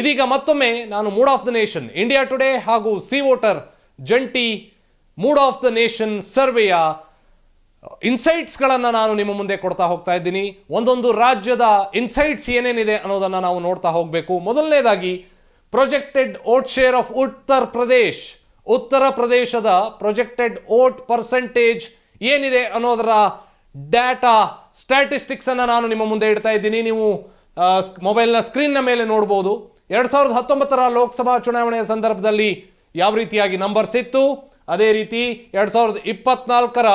ಇದೀಗ ಮತ್ತೊಮ್ಮೆ ನಾನು mood of the nation, India Today ಹಾಗೂ ಸಿ ವೋಟರ್ ಜಂಟಿ ಮೂಡ್ ಆಫ್ ದ ನೇಷನ್ ಸರ್ವೆಯ ಇನ್ಸೈಟ್ಸ್ಗಳನ್ನು ನಾನು ನಿಮ್ಮ ಮುಂದೆ ಕೊಡ್ತಾ ಹೋಗ್ತಾ ಇದ್ದೀನಿ. ಒಂದೊಂದು ರಾಜ್ಯದ ಇನ್ಸೈಟ್ಸ್ ಏನೇನಿದೆ ಅನ್ನೋದನ್ನು ನಾವು ನೋಡ್ತಾ ಹೋಗಬೇಕು. ಮೊದಲನೇದಾಗಿ, projected vote share of Uttar Pradesh. Uttar ಪ್ರದೇಶದ ಪ್ರೊಜೆಕ್ಟೆಡ್ ಓಟ್ ಪರ್ಸೆಂಟೇಜ್ ಏನಿದೆ ಅನ್ನೋದರ ಡಾಟಾ, ಸ್ಟ್ಯಾಟಿಸ್ಟಿಕ್ಸನ್ನು ನಾನು ನಿಮ್ಮ ಮುಂದೆ ಇಡ್ತಾ ಇದ್ದೀನಿ. ನೀವು ಮೊಬೈಲ್ನ ಸ್ಕ್ರೀನ್ನ ಮೇಲೆ ನೋಡ್ಬೋದು. ಎರಡ್ ಸಾವಿರದ ಹತ್ತೊಂಬತ್ತರ ಲೋಕಸಭಾ ಚುನಾವಣೆಯ ಸಂದರ್ಭದಲ್ಲಿ ಯಾವ ರೀತಿಯಾಗಿ ನಂಬರ್ಸ್ ಇತ್ತು? ಅದೇ ರೀತಿ ಎರಡು ಸಾವಿರದ ಇಪ್ಪತ್ನಾಲ್ಕರ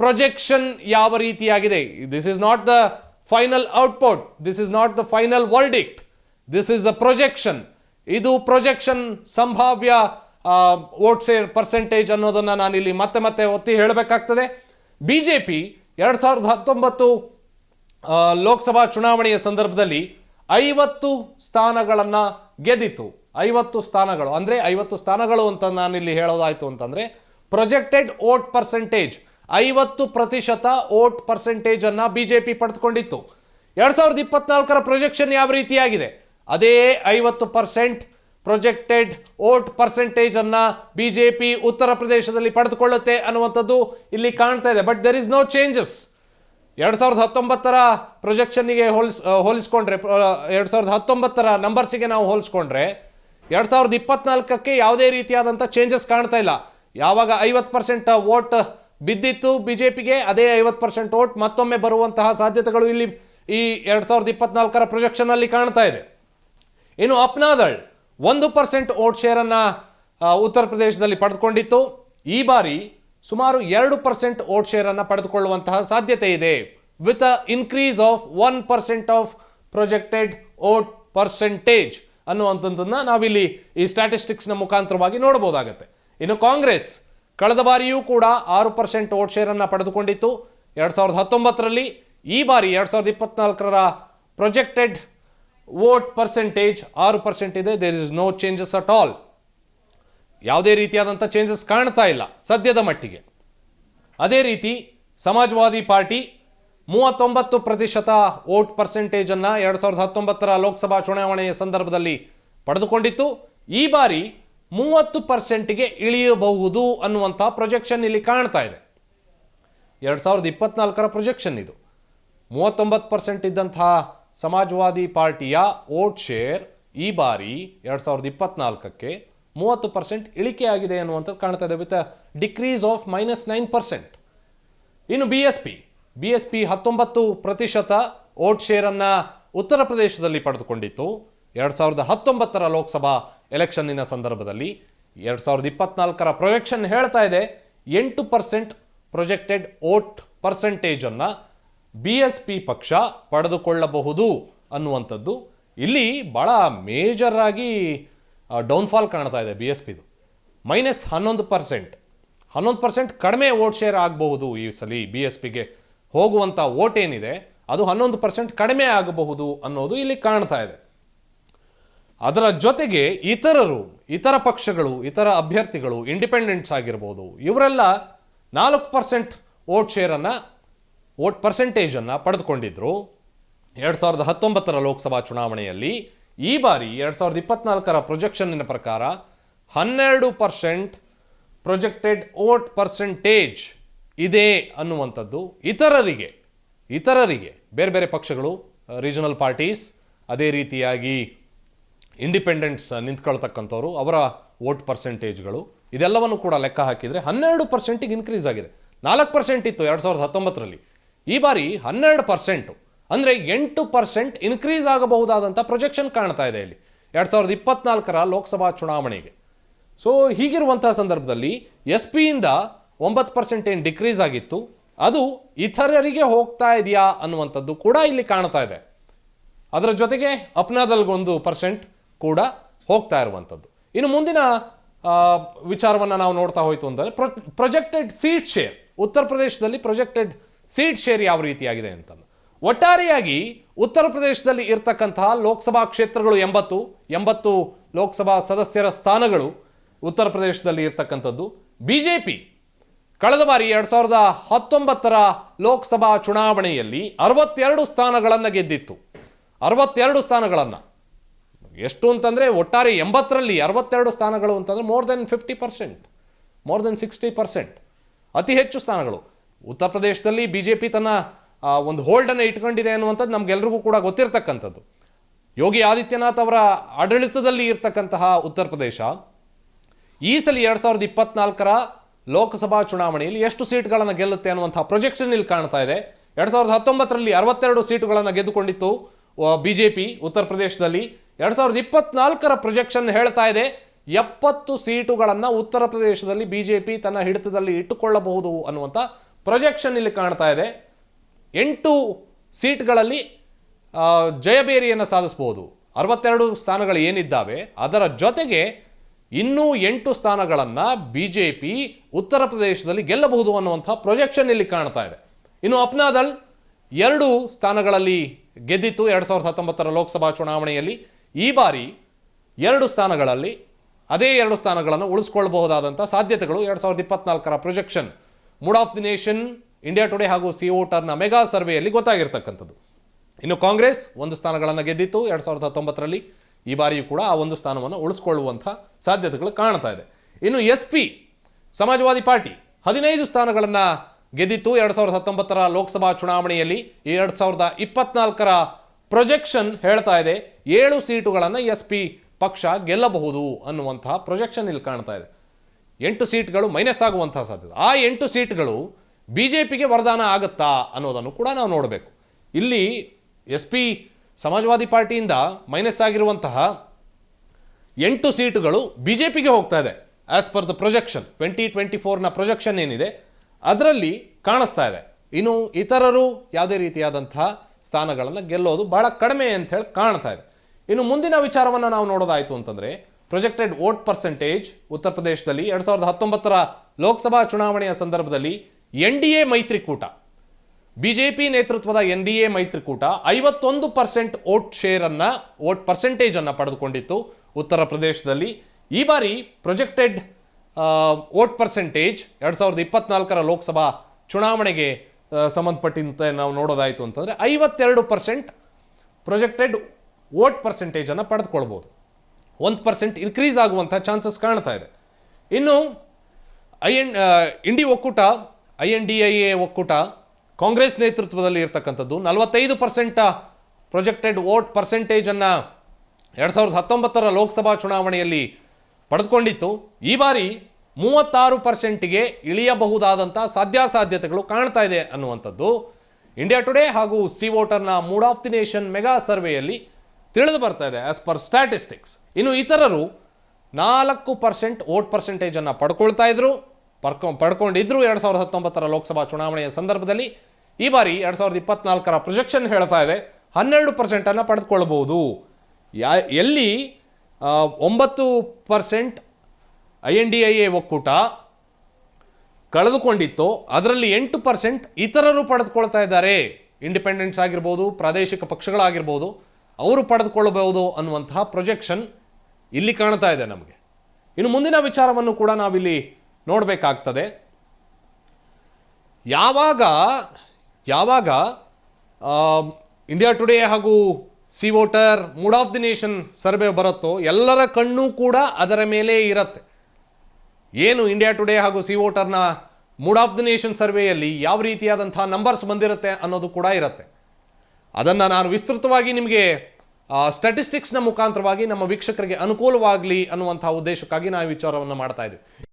ಪ್ರೊಜೆಕ್ಷನ್ ಯಾವ ರೀತಿಯಾಗಿದೆ? This is not the final output this is not the final verdict this is a projection ಇದು ಪ್ರೊಜೆಕ್ಷನ್ ಸಂಭಾವ್ಯ ವೋಟ್ ಸೇರ್ ಪರ್ಸೆಂಟೇಜ್ ಅನ್ನೋದನ್ನ ನಾನಿಲ್ಲಿ ಮತ್ತೆ ಮತ್ತೆ ಒತ್ತಿ ಹೇಳಬೇಕಾಗ್ತದೆ. ಬಿ ಜೆ ಪಿ ಎರಡು ಸಾವಿರದ ಹತ್ತೊಂಬತ್ತು ಲೋಕಸಭಾ ಚುನಾವಣೆಯ ಸಂದರ್ಭದಲ್ಲಿ ಐವತ್ತು ಸ್ಥಾನಗಳನ್ನು ಗೆದ್ದಿತು. ಐವತ್ತು ಸ್ಥಾನಗಳು. ಅಂದರೆ ಐವತ್ತು ಸ್ಥಾನಗಳು ಅಂತ ನಾನಿಲ್ಲಿ ಹೇಳೋದಾಯಿತು ಅಂತಂದರೆ ಪ್ರೊಜೆಕ್ಟೆಡ್ ಓಟ್ ಪರ್ಸೆಂಟೇಜ್ ಐವತ್ತು ಪ್ರತಿಶತ ಓಟ್ ಪರ್ಸೆಂಟೇಜನ್ನು ಬಿ ಜೆ ಬಿಜೆಪಿ ಪಡೆದುಕೊಂಡಿತ್ತು. ಎರಡು ಸಾವಿರದ ಇಪ್ಪತ್ನಾಲ್ಕರ ಪ್ರೊಜೆಕ್ಷನ್ ಯಾವ ರೀತಿಯಾಗಿದೆ? ಅದೇ ಐವತ್ತು ಪರ್ಸೆಂಟ್ ಪ್ರೊಜೆಕ್ಟೆಡ್ ಓಟ್ ಪರ್ಸೆಂಟೇಜನ್ನು ಬಿ ಜೆ ಬಿಜೆಪಿ ಉತ್ತರ ಪ್ರದೇಶದಲ್ಲಿ ಪಡೆದುಕೊಳ್ಳುತ್ತೆ ಅನ್ನುವಂಥದ್ದು ಇಲ್ಲಿ ಕಾಣ್ತಾ ಇದೆ. But there is no changes ಎರಡ್ ಸಾವಿರದ ಹತ್ತೊಂಬತ್ತರ ಪ್ರೊಜೆಕ್ಷನ್ನಿಗೆ ಹೋಲಿಸ್ ಹೋಲಿಸ್ಕೊಂಡ್ರೆ ಎರಡು ಸಾವಿರದ ಹತ್ತೊಂಬತ್ತರ ನಂಬರ್ಸಿಗೆ ನಾವು ಹೋಲಿಸ್ಕೊಂಡ್ರೆ, ಎರಡು ಸಾವಿರದ ಇಪ್ಪತ್ನಾಲ್ಕಕ್ಕೆ ಯಾವುದೇ ರೀತಿಯಾದಂಥ ಚೇಂಜಸ್ ಕಾಣ್ತಾ ಇಲ್ಲ. ಯಾವಾಗ ಐವತ್ತು ಪರ್ಸೆಂಟ್ ವೋಟ್ ಬಿದ್ದಿತ್ತು ಬಿ ಜೆ ಪಿಗೆ ಅದೇ ಐವತ್ತು ಪರ್ಸೆಂಟ್ ವೋಟ್ ಮತ್ತೊಮ್ಮೆ ಬರುವಂತಹ ಸಾಧ್ಯತೆಗಳು ಇಲ್ಲಿ ಈ ಎರಡು ಸಾವಿರದ ಇಪ್ಪತ್ನಾಲ್ಕರ ಪ್ರೊಜೆಕ್ಷನ್ನಲ್ಲಿ ಕಾಣ್ತಾ ಇದೆ. ಇನ್ನು ಅಪ್ನಾದಳ್ ಒಂದು ಪರ್ಸೆಂಟ್ ವೋಟ್ ಶೇರನ್ನು ಉತ್ತರ ಪ್ರದೇಶದಲ್ಲಿ ಪಡೆದುಕೊಂಡಿತ್ತು. ಈ ಬಾರಿ ಸುಮಾರು ಎರಡು ಪರ್ಸೆಂಟ್ ವೋಟ್ ಶೇರನ್ನು ಪಡೆದುಕೊಳ್ಳುವಂತಹ ಸಾಧ್ಯತೆ ಇದೆ. With a increase of one percent of projected vote percentage ಅನ್ನುವಂಥದ್ದನ್ನ ನಾವಿಲ್ಲಿ ಈ ಸ್ಟ್ಯಾಟಿಸ್ಟಿಕ್ಸ್ನ ಮುಖಾಂತರವಾಗಿ ನೋಡಬಹುದಾಗತ್ತೆ. ಇನ್ನು ಕಾಂಗ್ರೆಸ್ ಕಳೆದ ಬಾರಿಯೂ ಕೂಡ ಆರು ಪರ್ಸೆಂಟ್ ವೋಟ್ ಶೇರನ್ನು ಪಡೆದುಕೊಂಡಿತ್ತು. ಎರಡು ಸಾವಿರದ ಹತ್ತೊಂಬತ್ತರಲ್ಲಿ ಈ ಬಾರಿ ಎರಡು ಸಾವಿರದ ಇಪ್ಪತ್ನಾಲ್ಕರ ಪ್ರೊಜೆಕ್ಟೆಡ್ ವೋಟ್ ಪರ್ಸೆಂಟೇಜ್ ಆರು ಪರ್ಸೆಂಟ್ ಇದೆ. There is no changes at all ಯಾವುದೇ ರೀತಿಯಾದಂಥ ಚೇಂಜಸ್ ಕಾಣ್ತಾ ಇಲ್ಲ ಸದ್ಯದ ಮಟ್ಟಿಗೆ. ಅದೇ ರೀತಿ ಸಮಾಜವಾದಿ ಪಾರ್ಟಿ ಮೂವತ್ತೊಂಬತ್ತು ಪ್ರತಿಶತ ವೋಟ್ ಪರ್ಸೆಂಟೇಜನ್ನು ಎರಡು ಸಾವಿರದ ಹತ್ತೊಂಬತ್ತರ ಲೋಕಸಭಾ ಚುನಾವಣೆಯ ಸಂದರ್ಭದಲ್ಲಿ ಪಡೆದುಕೊಂಡಿತ್ತು. ಈ ಬಾರಿ ಮೂವತ್ತು ಪರ್ಸೆಂಟ್ಗೆ ಇಳಿಯಬಹುದು ಅನ್ನುವಂಥ ಪ್ರೊಜೆಕ್ಷನ್ ಇಲ್ಲಿ ಕಾಣ್ತಾ ಇದೆ. ಎರಡು ಸಾವಿರದ ಇಪ್ಪತ್ನಾಲ್ಕರ ಪ್ರೊಜೆಕ್ಷನ್ ಇದು. ಮೂವತ್ತೊಂಬತ್ತು ಪರ್ಸೆಂಟ್ ಇದ್ದಂತಹ ಸಮಾಜವಾದಿ ಪಾರ್ಟಿಯ ವೋಟ್ ಶೇರ್ ಈ ಬಾರಿ ಎರಡು ಸಾವಿರದ ಇಪ್ಪತ್ನಾಲ್ಕಕ್ಕೆ ಮೂವತ್ತು ಪರ್ಸೆಂಟ್ ಇಳಿಕೆ ಆಗಿದೆ ಅನ್ನುವಂಥದ್ದು ಕಾಣ್ತಾ ಇದೆ with decrease of minus nine percent ಇನ್ನು B S P B S P ಹತ್ತೊಂಬತ್ತು ಪ್ರತಿಶತ ಓಟ್ ಶೇರನ್ನು ಉತ್ತರ ಪ್ರದೇಶದಲ್ಲಿ ಪಡೆದುಕೊಂಡಿತ್ತು. ಎರಡು ಸಾವಿರದ ಹತ್ತೊಂಬತ್ತರ ಲೋಕಸಭಾ ಎಲೆಕ್ಷನ್ನಿನ ಸಂದರ್ಭದಲ್ಲಿ ಎರಡು ಸಾವಿರದ ಇಪ್ಪತ್ನಾಲ್ಕರ ಪ್ರೊಜೆಕ್ಷನ್ ಹೇಳ್ತಾ ಇದೆ. ಎಂಟು ಪರ್ಸೆಂಟ್ ಪ್ರೊಜೆಕ್ಟೆಡ್ ಓಟ್ ಪರ್ಸೆಂಟೇಜನ್ನು ಬಿ ಎಸ್ ಪಿ ಪಕ್ಷ ಪಡೆದುಕೊಳ್ಳಬಹುದು ಅನ್ನುವಂಥದ್ದು. ಇಲ್ಲಿ ಭಾಳ ಮೇಜರ್ ಆಗಿ ಡೌನ್ಫಾಲ್ ಕಾಣ್ತಾ ಇದೆ ಬಿ ಎಸ್ ಪಿದು ಮೈನಸ್ ಹನ್ನೊಂದು ಪರ್ಸೆಂಟ್ ಹನ್ನೊಂದು ಪರ್ಸೆಂಟ್ ಕಡಿಮೆ ವೋಟ್ ಶೇರ್ ಆಗಬಹುದು ಈ ಸಲ ಬಿ ಎಸ್ ಪಿಗೆ ಹೋಗುವಂಥ ವೋಟ್ ಏನಿದೆ, ಅದು ಹನ್ನೊಂದು ಪರ್ಸೆಂಟ್ ಕಡಿಮೆ ಆಗಬಹುದು ಅನ್ನೋದು ಇಲ್ಲಿ ಕಾಣ್ತಾ ಇದೆ. ಅದರ ಜೊತೆಗೆ ಇತರರು, ಇತರ ಪಕ್ಷಗಳು, ಇತರ ಅಭ್ಯರ್ಥಿಗಳು ಇಂಡಿಪೆಂಡೆಂಟ್ಸ್ ಆಗಿರ್ಬೋದು, ಇವರೆಲ್ಲ ನಾಲ್ಕು ಪರ್ಸೆಂಟ್ ವೋಟ್ ಶೇರನ್ನು ವೋಟ್ ಪರ್ಸೆಂಟೇಜನ್ನು ಪಡೆದುಕೊಂಡಿದ್ರು. ಎರಡು ಸಾವಿರದ ಹತ್ತೊಂಬತ್ತರ ಲೋಕಸಭಾ ಚುನಾವಣೆಯಲ್ಲಿ ಈ ಬಾರಿ ಎರಡು ಸಾವಿರದ ಇಪ್ಪತ್ನಾಲ್ಕರ ಪ್ರೊಜೆಕ್ಷನ್ನಿನ ಪ್ರಕಾರ ಹನ್ನೆರಡು ಪರ್ಸೆಂಟ್ ಪ್ರೊಜೆಕ್ಟೆಡ್ ಓಟ್ ಪರ್ಸೆಂಟೇಜ್ ಇದೆ ಅನ್ನುವಂಥದ್ದು ಇತರರಿಗೆ ಇತರರಿಗೆ, ಬೇರೆ ಬೇರೆ ಪಕ್ಷಗಳು ರೀಜನಲ್ ಪಾರ್ಟೀಸ್ ಅದೇ ರೀತಿಯಾಗಿ ಇಂಡಿಪೆಂಡೆಂಟ್ಸ್ ನಿಂತ್ಕೊಳ್ತಕ್ಕಂಥವ್ರು, ಅವರ ವೋಟ್ ಪರ್ಸೆಂಟೇಜ್ಗಳು, ಇದೆಲ್ಲವನ್ನು ಕೂಡ ಲೆಕ್ಕ ಹಾಕಿದರೆ ಹನ್ನೆರಡು ಪರ್ಸೆಂಟಿಗೆ ಇನ್ಕ್ರೀಸ್ ಆಗಿದೆ. ನಾಲ್ಕು ಪರ್ಸೆಂಟ್ ಇತ್ತು ಎರಡು ಸಾವಿರದ ಹತ್ತೊಂಬತ್ತರಲ್ಲಿ. ಈ ಬಾರಿ ಹನ್ನೆರಡು ಪರ್ಸೆಂಟು ಅಂದರೆ ಎಂಟು ಪರ್ಸೆಂಟ್ ಇನ್ಕ್ರೀಸ್ ಆಗಬಹುದಾದಂಥ ಪ್ರೊಜೆಕ್ಷನ್ ಕಾಣ್ತಾ ಇದೆ ಇಲ್ಲಿ. ಎರಡು ಸಾವಿರದ ಇಪ್ಪತ್ನಾಲ್ಕರ ಲೋಕಸಭಾ ಚುನಾವಣೆಗೆ. ಸೊ ಹೀಗಿರುವಂತಹ ಸಂದರ್ಭದಲ್ಲಿ ಎಸ್ ಪಿಯಿಂದ ಒಂಬತ್ತು ಪರ್ಸೆಂಟ್ ಏನು ಡಿಕ್ರೀಸ್ ಆಗಿತ್ತು, ಅದು ಇತರರಿಗೆ ಹೋಗ್ತಾ ಇದೆಯಾ ಅನ್ನುವಂಥದ್ದು ಕೂಡ ಇಲ್ಲಿ ಕಾಣ್ತಾ ಇದೆ. ಅದರ ಜೊತೆಗೆ ಅಪ್ನಾದಲ್ಗೊಂದು ಪರ್ಸೆಂಟ್ ಕೂಡ ಹೋಗ್ತಾ ಇರುವಂಥದ್ದು. ಇನ್ನು ಮುಂದಿನ ವಿಚಾರವನ್ನು ನಾವು ನೋಡ್ತಾ ಹೋಯಿತು ಅಂದರೆ ಪ್ರೊಜೆಕ್ಟೆಡ್ ಸೀಟ್ ಶೇರ್ ಉತ್ತರ ಪ್ರದೇಶದಲ್ಲಿ ಪ್ರೊಜೆಕ್ಟೆಡ್ ಸೀಟ್ ಶೇರ್ ಯಾವ ರೀತಿಯಾಗಿದೆ ಅಂತ ಒಟ್ಟಾರೆಯಾಗಿ ಉತ್ತರ ಪ್ರದೇಶದಲ್ಲಿ ಇರತಕ್ಕಂತಹ ಲೋಕಸಭಾ ಕ್ಷೇತ್ರಗಳು ಎಂಬತ್ತು ಎಂಬತ್ತು ಲೋಕಸಭಾ ಸದಸ್ಯರ ಸ್ಥಾನಗಳು ಉತ್ತರ ಪ್ರದೇಶದಲ್ಲಿ ಇರತಕ್ಕಂಥದ್ದು. ಬಿ ಜೆ ಪಿ ಕಳೆದ ಬಾರಿ ಎರಡು ಸಾವಿರದ ಹತ್ತೊಂಬತ್ತರ ಲೋಕಸಭಾ ಚುನಾವಣೆಯಲ್ಲಿ ಅರವತ್ತೆರಡು ಸ್ಥಾನಗಳನ್ನು ಗೆದ್ದಿತ್ತು. ಅರವತ್ತೆರಡು ಸ್ಥಾನಗಳನ್ನು. ಎಷ್ಟು ಅಂತಂದರೆ ಒಟ್ಟಾರೆ ಎಂಬತ್ತರಲ್ಲಿ ಅರವತ್ತೆರಡು ಸ್ಥಾನಗಳು ಅಂತಂದರೆ more than fifty percent more than sixty percent ಅತಿ ಹೆಚ್ಚು ಸ್ಥಾನಗಳು. ಉತ್ತರ ಪ್ರದೇಶದಲ್ಲಿ ಬಿ ಜೆ ಪಿ ತನ್ನ ಒಂದು ಹೋಲ್ಡನ್ನು ಇಟ್ಕೊಂಡಿದೆ ಅನ್ನುವಂಥದ್ದು ನಮಗೆಲ್ರಿಗೂ ಕೂಡ ಗೊತ್ತಿರತಕ್ಕಂಥದ್ದು. ಯೋಗಿ ಆದಿತ್ಯನಾಥ್ ಅವರ ಆಡಳಿತದಲ್ಲಿ ಇರತಕ್ಕಂತಹ ಉತ್ತರ ಪ್ರದೇಶ. ಈ ಸಲ ಎರಡು ಸಾವಿರದ ಇಪ್ಪತ್ನಾಲ್ಕರ ಲೋಕಸಭಾ ಚುನಾವಣೆಯಲ್ಲಿ ಎಷ್ಟು ಸೀಟ್ಗಳನ್ನು ಗೆಲ್ಲುತ್ತೆ ಅನ್ನುವಂಥ ಪ್ರೊಜೆಕ್ಷನ್ ಇಲ್ಲಿ ಕಾಣ್ತಾ ಇದೆ. ಎರಡು ಸಾವಿರದ ಹತ್ತೊಂಬತ್ತರಲ್ಲಿ ಅರವತ್ತೆರಡು ಸೀಟುಗಳನ್ನು ಗೆದ್ದುಕೊಂಡಿತ್ತು ಬಿ ಜೆ ಪಿ ಉತ್ತರ ಪ್ರದೇಶದಲ್ಲಿ. ಎರಡು ಸಾವಿರದ ಇಪ್ಪತ್ನಾಲ್ಕರ ಪ್ರೊಜೆಕ್ಷನ್ ಹೇಳ್ತಾ ಇದೆ, ಎಪ್ಪತ್ತು ಸೀಟುಗಳನ್ನು ಉತ್ತರ ಪ್ರದೇಶದಲ್ಲಿ ಬಿ ಜೆ ಪಿ ತನ್ನ ಹಿಡಿತದಲ್ಲಿ ಇಟ್ಟುಕೊಳ್ಳಬಹುದು ಅನ್ನುವಂಥ ಪ್ರೊಜೆಕ್ಷನ್ ಇಲ್ಲಿ ಕಾಣ್ತಾ ಇದೆ. ಎಂಟು ಸೀಟ್ಗಳಲ್ಲಿ ಜಯಬೇರಿಯನ್ನು ಸಾಧಿಸಬಹುದು ಅರವತ್ತೆರಡು ಸ್ಥಾನಗಳು ಏನಿದ್ದಾವೆ, ಅದರ ಜೊತೆಗೆ ಇನ್ನೂ ಎಂಟು ಸ್ಥಾನಗಳನ್ನು ಬಿ ಜೆ ಪಿ ಉತ್ತರ ಪ್ರದೇಶದಲ್ಲಿ ಗೆಲ್ಲಬಹುದು ಅನ್ನುವಂಥ ಪ್ರೊಜೆಕ್ಷನ್ ಇಲ್ಲಿ ಕಾಣ್ತಾ ಇದೆ. ಇನ್ನು ಅಪ್ನಾದಲ್ ಎರಡು ಸ್ಥಾನಗಳಲ್ಲಿ ಗೆದ್ದಿತ್ತು ಎರಡು ಸಾವಿರದ ಹತ್ತೊಂಬತ್ತರ ಲೋಕಸಭಾ ಚುನಾವಣೆಯಲ್ಲಿ. ಈ ಬಾರಿ ಎರಡು ಸ್ಥಾನಗಳಲ್ಲಿ ಅದೇ ಎರಡು ಸ್ಥಾನಗಳನ್ನು ಉಳಿಸ್ಕೊಳ್ಬಹುದಾದಂಥ ಸಾಧ್ಯತೆಗಳು ಎರಡು ಸಾವಿರದ ಇಪ್ಪತ್ನಾಲ್ಕರ projection mood of the nation India Today ಹಾಗೂ ಸಿ ಟರ್ನ ಮೆಗಾ ಸರ್ವೆಯಲ್ಲಿ ಗೊತ್ತಾಗಿರ್ತಕ್ಕಂಥದ್ದು. ಇನ್ನು ಕಾಂಗ್ರೆಸ್ ಒಂದು ಸ್ಥಾನಗಳನ್ನು ಗೆದ್ದಿತ್ತು. ಎರಡು ಸಾವಿರದ ಹತ್ತೊಂಬತ್ತರಲ್ಲಿ ಈ ಬಾರಿಯೂ ಕೂಡ ಆ ಒಂದು ಸ್ಥಾನವನ್ನು ಉಳಿಸ್ಕೊಳ್ಳುವಂಥ ಸಾಧ್ಯತೆಗಳು ಕಾಣ್ತಾ ಇದೆ. ಇನ್ನು ಎಸ್ ಪಿ ಸಮಾಜವಾದಿ ಪಾರ್ಟಿ, ಹದಿನೈದು ಸ್ಥಾನಗಳನ್ನು ಗೆದ್ದಿತ್ತು. ಎರಡು ಸಾವಿರದ ಹತ್ತೊಂಬತ್ತರ ಲೋಕಸಭಾ ಚುನಾವಣೆಯಲ್ಲಿ ಎರಡು ಸಾವಿರದ ಇಪ್ಪತ್ನಾಲ್ಕರ ಪ್ರೊಜೆಕ್ಷನ್ ಹೇಳ್ತಾ ಇದೆ. ಏಳು ಸೀಟುಗಳನ್ನು ಎಸ್ ಪಿ ಪಕ್ಷ ಗೆಲ್ಲಬಹುದು ಅನ್ನುವಂತಹ ಪ್ರೊಜೆಕ್ಷನ್ ಇಲ್ಲಿ ಕಾಣ್ತಾ ಇದೆ. ಎಂಟು ಸೀಟ್ಗಳು ಮೈನಸ್ ಆಗುವಂತಹ ಸಾಧ್ಯತೆ. ಆ ಎಂಟು ಸೀಟ್ಗಳು ಬಿ ಜೆ ಪಿಗೆ ವರದಾನ ಆಗುತ್ತಾ ಅನ್ನೋದನ್ನು ಕೂಡ ನಾವು ನೋಡಬೇಕು. ಇಲ್ಲಿ ಎಸ್ ಪಿ ಸಮಾಜವಾದಿ ಪಾರ್ಟಿಯಿಂದ ಮೈನಸ್ ಆಗಿರುವಂತಹ ಎಂಟು ಸೀಟುಗಳು ಬಿ ಜೆ ಪಿಗೆ ಹೋಗ್ತಾ ಇದೆ as per the projection twenty twenty ಫೋರ್ನ projection ಏನಿದೆ, ಅದರಲ್ಲಿ ಕಾಣಿಸ್ತಾ ಇದೆ. ಇನ್ನು ಇತರರು ಯಾವುದೇ ರೀತಿಯಾದಂತಹ ಸ್ಥಾನಗಳನ್ನು ಗೆಲ್ಲೋದು ಬಹಳ ಕಡಿಮೆ ಅಂತ ಹೇಳಿ ಕಾಣ್ತಾ ಇದೆ. ಇನ್ನು ಮುಂದಿನ ವಿಚಾರವನ್ನು ನಾವು ನೋಡೋದಾಯಿತು ಅಂತಂದರೆ ಪ್ರೊಜೆಕ್ಟೆಡ್ ವೋಟ್ ಪರ್ಸೆಂಟೇಜ್ ಉತ್ತರ ಪ್ರದೇಶದಲ್ಲಿ ಎರಡು ಸಾವಿರದ ಹತ್ತೊಂಬತ್ತರ ಲೋಕಸಭಾ ಚುನಾವಣೆಯ ಸಂದರ್ಭದಲ್ಲಿ ಎನ್ ಡಿ ಎ ಮೈತ್ರಿಕೂಟ. ಬಿಜೆಪಿ ನೇತೃತ್ವದ ಎನ್ ಡಿ ಎ ಮೈತ್ರಿಕೂಟ ಐವತ್ತೊಂದು ಪರ್ಸೆಂಟ್ ವೋಟ್ ಶೇರ್ ಅನ್ನ ವೋಟ್ ಪರ್ಸೆಂಟೇಜ್ ಅನ್ನ ಪಡೆದುಕೊಂಡಿತ್ತು ಉತ್ತರ ಪ್ರದೇಶದಲ್ಲಿ. ಈ ಬಾರಿ ಪ್ರೊಜೆಕ್ಟೆಡ್ ವೋಟ್ ಪರ್ಸೆಂಟೇಜ್ ಎರಡು ಸಾವಿರದ ಇಪ್ಪತ್ನಾಲ್ಕರ ಲೋಕಸಭಾ ಚುನಾವಣೆಗೆ ಸಂಬಂಧಪಟ್ಟಂತೆ ನಾವು ನೋಡೋದಾಯಿತು ಅಂತಂದ್ರೆ ಐವತ್ತೆರಡು ಪರ್ಸೆಂಟ್ ಪ್ರೊಜೆಕ್ಟೆಡ್ ವೋಟ್ ಪರ್ಸೆಂಟೇಜನ್ನು ಪಡೆದುಕೊಳ್ಬೋದು. ಒಂದು ಪರ್ಸೆಂಟ್ ಇನ್ಕ್ರೀಸ್ ಆಗುವಂಥ ಚಾನ್ಸಸ್ ಕಾಣ್ತಾ ಇದೆ. ಇನ್ನು, ಐ ಎನ್ ಇಂಡಿ ಒಕ್ಕೂಟ I N D I A ಒಕ್ಕೂಟ ಕಾಂಗ್ರೆಸ್ ನೇತೃತ್ವದಲ್ಲಿ ಇರತಕ್ಕಂಥದ್ದು. ನಲವತ್ತೈದು ಪರ್ಸೆಂಟ್ ಪ್ರೊಜೆಕ್ಟೆಡ್ ವೋಟ್ ಪರ್ಸೆಂಟೇಜನ್ನು ಎರಡು ಸಾವಿರದ ಹತ್ತೊಂಬತ್ತರ ಲೋಕಸಭಾ ಚುನಾವಣೆಯಲ್ಲಿ ಪಡೆದುಕೊಂಡಿತ್ತು. ಈ ಬಾರಿ ಮೂವತ್ತಾರು ಪರ್ಸೆಂಟಿಗೆ ಇಳಿಯಬಹುದಾದಂಥ ಸಾಧ್ಯಾಸಾಧ್ಯತೆಗಳು ಕಾಣ್ತಾ ಇದೆ ಅನ್ನುವಂಥದ್ದು. ಇಂಡಿಯಾ ಟುಡೇ ಹಾಗೂ C ವೋಟರ್ನ mood of the nation mega ಸರ್ವೆಯಲ್ಲಿ ತಿಳಿದು ಬರ್ತಾ ಇದೆ ಆಸ್ ಪರ್ ಸ್ಟ್ಯಾಟಿಸ್ಟಿಕ್ಸ್ ಇನ್ನು ಇತರರು ನಾಲ್ಕು ಪರ್ಸೆಂಟ್ ವೋಟ್ ಪರ್ಸೆಂಟೇಜನ್ನು ಪಡ್ಕೊಳ್ತಾ ಇದ್ರು. ಪಡ್ಕೊ ಪಡ್ಕೊಂಡಿದ್ರು ಎರಡು ಸಾವಿರದ ಹತ್ತೊಂಬತ್ತರ ಲೋಕಸಭಾ ಚುನಾವಣೆಯ ಸಂದರ್ಭದಲ್ಲಿ ಈ ಬಾರಿ ಎರಡು ಸಾವಿರದ ಇಪ್ಪತ್ನಾಲ್ಕರ ಪ್ರೊಜೆಕ್ಷನ್ ಹೇಳ್ತಾ ಇದೆ. ಹನ್ನೆರಡು ಪರ್ಸೆಂಟನ್ನು ಪಡೆದುಕೊಳ್ಬಹುದು. ಯಾ ಎಲ್ಲಿ ಒಂಬತ್ತು percent I N D I A ಒಕ್ಕೂಟ ಕಳೆದುಕೊಂಡಿತ್ತು, ಅದರಲ್ಲಿ ಎಂಟು ಪರ್ಸೆಂಟ್ ಇತರರು ಪಡೆದುಕೊಳ್ತಾ ಇದ್ದಾರೆ. ಇಂಡಿಪೆಂಡೆನ್ಸ್ ಆಗಿರ್ಬೋದು, ಪ್ರಾದೇಶಿಕ ಪಕ್ಷಗಳಾಗಿರ್ಬೋದು, ಅವರು ಪಡೆದುಕೊಳ್ಳಬಹುದು ಅನ್ನುವಂತಹ ಪ್ರೊಜೆಕ್ಷನ್ ಇಲ್ಲಿ ಕಾಣ್ತಾ ಇದೆ ನಮಗೆ. ಇನ್ನು ಮುಂದಿನ ವಿಚಾರವನ್ನು ಕೂಡ ನಾವಿಲ್ಲಿ ನೋಡಬೇಕಾಗ್ತದೆ. ಯಾವಾಗ ಯಾವಾಗ ಇಂಡಿಯಾ ಟುಡೇ ಹಾಗೂ C voter mood of the nation survey ಬರುತ್ತೋ, ಎಲ್ಲರ ಕಣ್ಣು ಕೂಡ ಅದರ ಮೇಲೆ ಇರುತ್ತೆ. ಏನು ಇಂಡಿಯಾ ಟುಡೇ ಹಾಗೂ ಸಿ ವೋಟರ್ನ ಮೂಡ್ ಆಫ್ ದಿ ನೇಷನ್ ಸರ್ವೆಯಲ್ಲಿ ಯಾವ ರೀತಿಯಾದಂಥ ನಂಬರ್ಸ್ ಬಂದಿರುತ್ತೆ ಅನ್ನೋದು ಕೂಡ ಇರುತ್ತೆ. ಅದನ್ನು ನಾನು ವಿಸ್ತೃತವಾಗಿ ನಿಮಗೆ ಸ್ಟ್ಯಾಟಿಸ್ಟಿಕ್ಸ್ನ ಮುಖಾಂತರವಾಗಿ ನಮ್ಮ ವೀಕ್ಷಕರಿಗೆ ಅನುಕೂಲವಾಗಲಿ ಅನ್ನುವಂಥ ಉದ್ದೇಶಕ್ಕಾಗಿ ನಾವು ವಿಚಾರವನ್ನು ಮಾಡ್ತಾ ಇದ್ದೀವಿ.